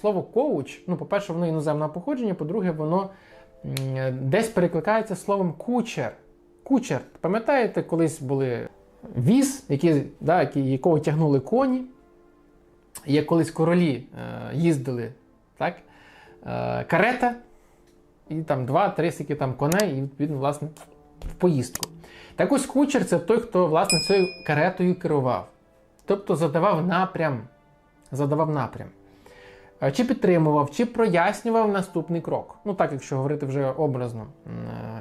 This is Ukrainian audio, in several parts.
Слово коуч, ну, по-перше, воно іноземного походження, по-друге, воно десь перекликається словом кучер. Кучер. Пам'ятаєте, колись були віз, які, да, якого тягнули коні, як колись королі е, їздили, так? Е, карета, і там два-три сіки там коней, і відповідно, власне, в поїздку. Так ось кучер це той, хто власне цією каретою керував. Тобто задавав напрям. Задавав напрям. Е, Чи підтримував, чи прояснював наступний крок. Ну так, якщо говорити вже образно. Е,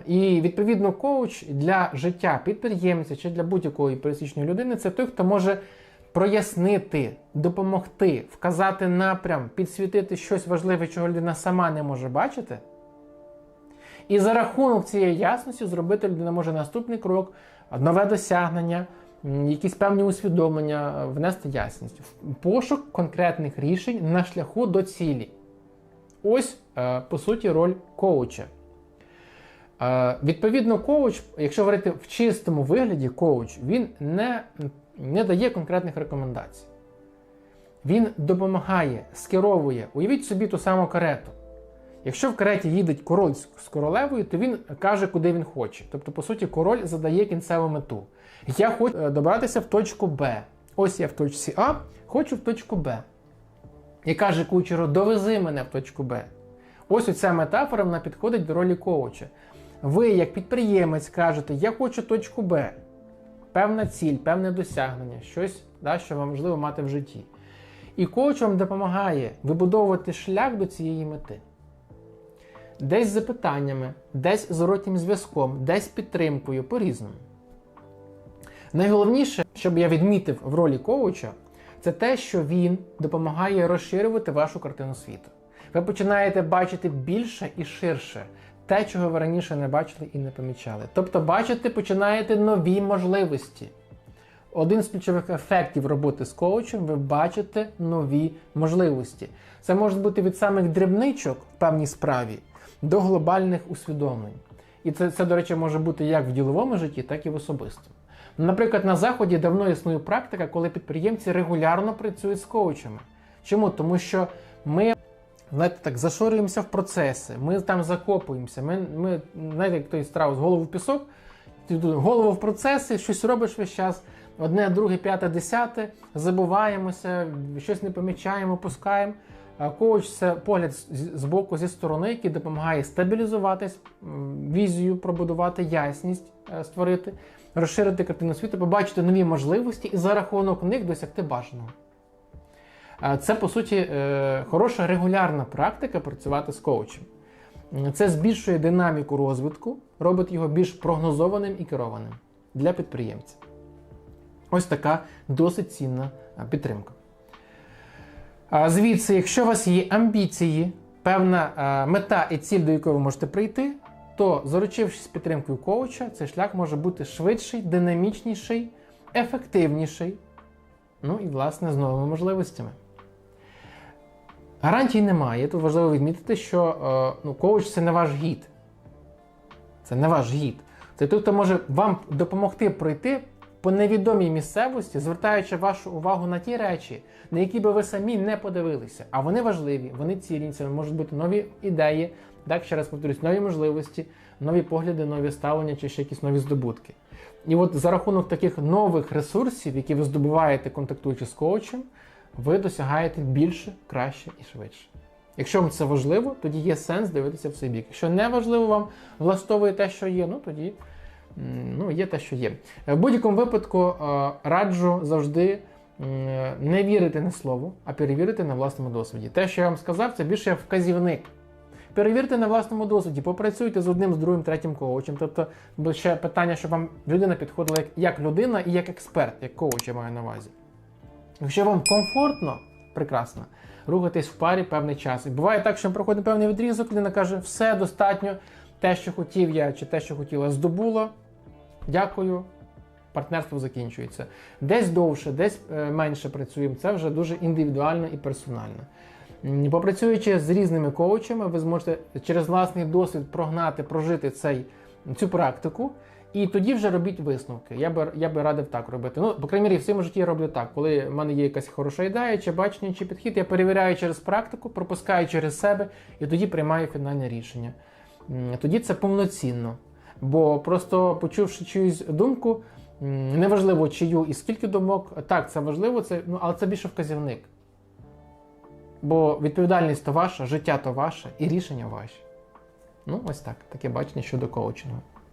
І відповідно коуч для життя підприємця чи для будь-якої пересічної людини це той, хто може прояснити, допомогти, вказати напрям, підсвітити щось важливе, чого людина сама не може бачити. І за рахунок цієї ясності зробити людина може наступний крок, нове досягнення, якісь певні усвідомлення, внести ясність. Пошук конкретних рішень на шляху до цілі. Ось, е, по суті, роль коуча. Е, Відповідно, коуч, якщо говорити в чистому вигляді, коуч, він не, не дає конкретних рекомендацій. Він допомагає, скеровує. Уявіть собі ту саму карету. Якщо в кареті їде король з королевою, то він каже, куди він хоче. Тобто, по суті, король задає кінцеву мету. Я хочу е, добратися в точку Б. Ось я в точці А, хочу в точку Б. І каже кучеру, довези мене в точку Б. Ось оця метафора вона підходить до ролі коуча. Ви, як підприємець, кажете, я хочу точку Б. Певна ціль, певне досягнення, щось, да, що вам важливо мати в житті. І коуч вам допомагає вибудовувати шлях до цієї мети. Десь з запитаннями, десь зворотнім зв'язком, десь підтримкою, по-різному. Найголовніше, щоб я відмітив в ролі коуча, це те, що він допомагає розширювати вашу картину світу. Ви починаєте бачити більше і ширше те, чого ви раніше не бачили і не помічали. Тобто, бачити починаєте нові можливості. Один з ключових ефектів роботи з коучем ви бачите нові можливості. Це може бути від самих дрібничок в певній справі до глобальних усвідомлень. І це, це, до речі, може бути як в діловому житті, так і в особистому. Наприклад, на Заході давно існує практика, коли підприємці регулярно працюють з коучами. Чому? Тому що ми знаєте, так зашорюємося в процеси, ми там закопуємося. Ми, ми знаєте, як той страус, голову в пісок, голову в процеси, щось робиш весь час. Одне, друге, п'яте, десяте, забуваємося, щось не помічаємо, пускаємо. Коуч це погляд з- боку зі сторони, який допомагає стабілізуватись, візію пробудувати, ясність е, створити, розширити картину світу, побачити нові можливості і за рахунок них досягти бажаного. Це, по суті, е, хороша регулярна практика працювати з коучем. Це збільшує динаміку розвитку, робить його більш прогнозованим і керованим для підприємця. Ось така досить цінна підтримка. Звідси, якщо у вас є амбіції, певна мета і ціль, до якої ви можете прийти, то заручившись підтримкою коуча, цей шлях може бути швидший, динамічніший, ефективніший. Ну і, власне, з новими можливостями. Гарантій немає. Тут важливо відмітити, що е, ну, коуч це не ваш гід. Це не ваш гід. Це той, хто може вам допомогти пройти по невідомій місцевості, звертаючи вашу увагу на ті речі, на які би ви самі не подивилися. А вони важливі, вони цінні, це можуть бути нові ідеї, так, ще раз повторюсь, нові можливості, нові погляди, нові ставлення чи ще якісь нові здобутки. І от за рахунок таких нових ресурсів, які ви здобуваєте, контактуючи з коучем, ви досягаєте більше, краще і швидше. Якщо вам це важливо, тоді є сенс дивитися в цей бік. Якщо не важливо вам влаштовує те, що є, ну тоді ну, є те, що є. В будь-якому випадку е, раджу завжди не вірити на слово, а перевірити на власному досвіді. Те, що я вам сказав, це більше вказівник. Перевірте на власному досвіді, попрацюйте з одним, з другим, третім коучем. Тобто, ще питання, щоб вам людина підходила як, як людина і як експерт, як коуч я маю на увазі. Якщо вам комфортно, прекрасно, рухатись в парі певний час. І буває так, що проходить певний відрізок, людина каже, все достатньо, те, що хотів я, чи те, що хотіла, здобуло. Дякую. Партнерство закінчується. Десь довше, десь е, менше працюємо. Це вже дуже індивідуально і персонально. Попрацюючи з різними коучами, ви зможете через власний досвід прогнати, прожити цей, цю практику І тоді вже робіть висновки. Я би, я би радив так робити. Ну, по крайній мірі, в своєму житті я роблю так. Коли в мене є якась хороша ідея, чи бачення, чи підхід, я перевіряю через практику, пропускаю через себе і тоді приймаю фінальне рішення. Тоді це повноцінно. Бо просто почувши чиюсь думку, неважливо чию і скільки думок, так, це важливо, це, ну, але це більше вказівник. Бо відповідальність то ваша, життя то ваше і рішення ваші. Ну, ось так, таке бачення щодо коучингу.